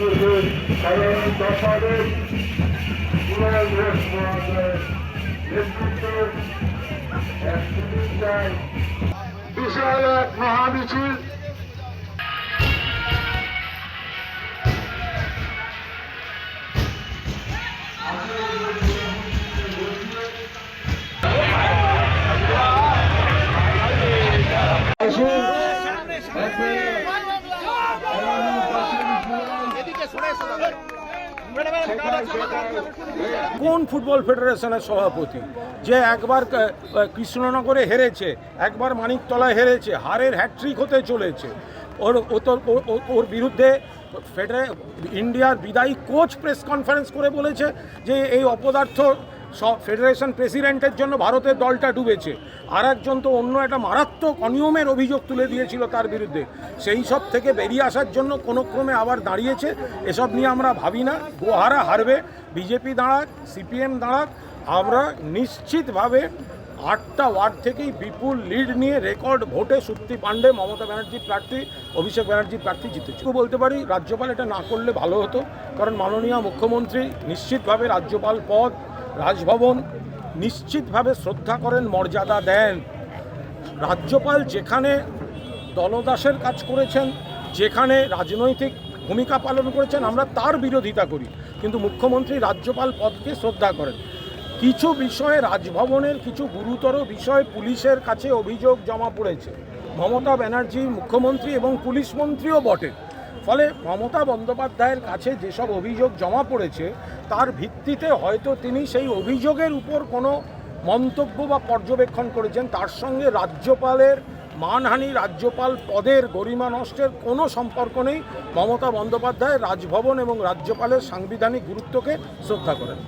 sözü, kararını taparız. Bunlar resmandır, resmandır, resmandır. Bize hayat, muhabbeti, কোন football ফেডারেশনের সভাপতি? যে একবার কৃষ্ণনগরে হেরেছে, একবার মানিকতলায় হেরেছে, হারের হ্যাট্রিক হতে চলেছে। ওর, ও তো, ও- ও- ওর বিরুদ্ধে ফেডারে, ইন্ডিয়ার বিদায়ী কোচ প্রেস কনফারেন্স করে বলেছে যে এই অপদার্থ সব ফেডারেশন প্রেসিডেন্টের জন্য ভারতের দলটা ডুবেছে। আর একজন তো অন্য একটা মারাত্মক অনিয়মের অভিযোগ তুলে দিয়েছিল তার বিরুদ্ধে। সেই সব থেকে বেরিয়ে আসার জন্য কোনো ক্রমে আবার দাঁড়িয়েছে, এসব নিয়ে আমরা ভাবি না। গোহারা হারবে, বিজেপি দাঁড়াক, সিপিএম দাঁড়াক, আমরা নিশ্চিতভাবে আটটা ওয়ার্ড থেকেই বিপুল লিড নিয়ে রেকর্ড ভোটে সুপ্তি পাণ্ডে, মমতা ব্যানার্জির প্রার্থী, অভিষেক ব্যানার্জির প্রার্থী জিতেছে। বলতে পারি, রাজ্যপাল এটা না করলে ভালো হতো। কারণ মাননীয় মুখ্যমন্ত্রী নিশ্চিতভাবে রাজ্যপাল পদ, রাজভবন নিশ্চিতভাবে শ্রদ্ধা করেন, মর্যাদা দেন। রাজ্যপাল যেখানে দলদাসের কাজ করেছেন, যেখানে রাজনৈতিক ভূমিকা পালন করেছেন, আমরা তার বিরোধিতা করি। কিন্তু মুখ্যমন্ত্রী রাজ্যপাল পদকে শ্রদ্ধা করেন। কিছু বিষয়ে রাজভবনের কিছু গুরুতর বিষয় পুলিশের কাছে অভিযোগ জমা পড়েছে। মমতা ব্যানার্জি মুখ্যমন্ত্রী এবং পুলিশ মন্ত্রীও বটে। ফলে মমতা বন্দ্যোপাধ্যায়ের কাছে যেসব অভিযোগ জমা পড়েছে, তার ভিত্তিতে হয়তো তিনি সেই অভিযোগের উপর কোনো মন্তব্য বা পর্যবেক্ষণ করেছেন। তার সঙ্গে রাজ্যপালের, মানহানি রাজ্যপাল পদের গরিমা নষ্টের কোনো সম্পর্ক নেই। মমতা বন্দ্যোপাধ্যায় রাজভবন এবং রাজ্যপালের সাংবিধানিক গুরুত্বকে শ্রদ্ধা করেন।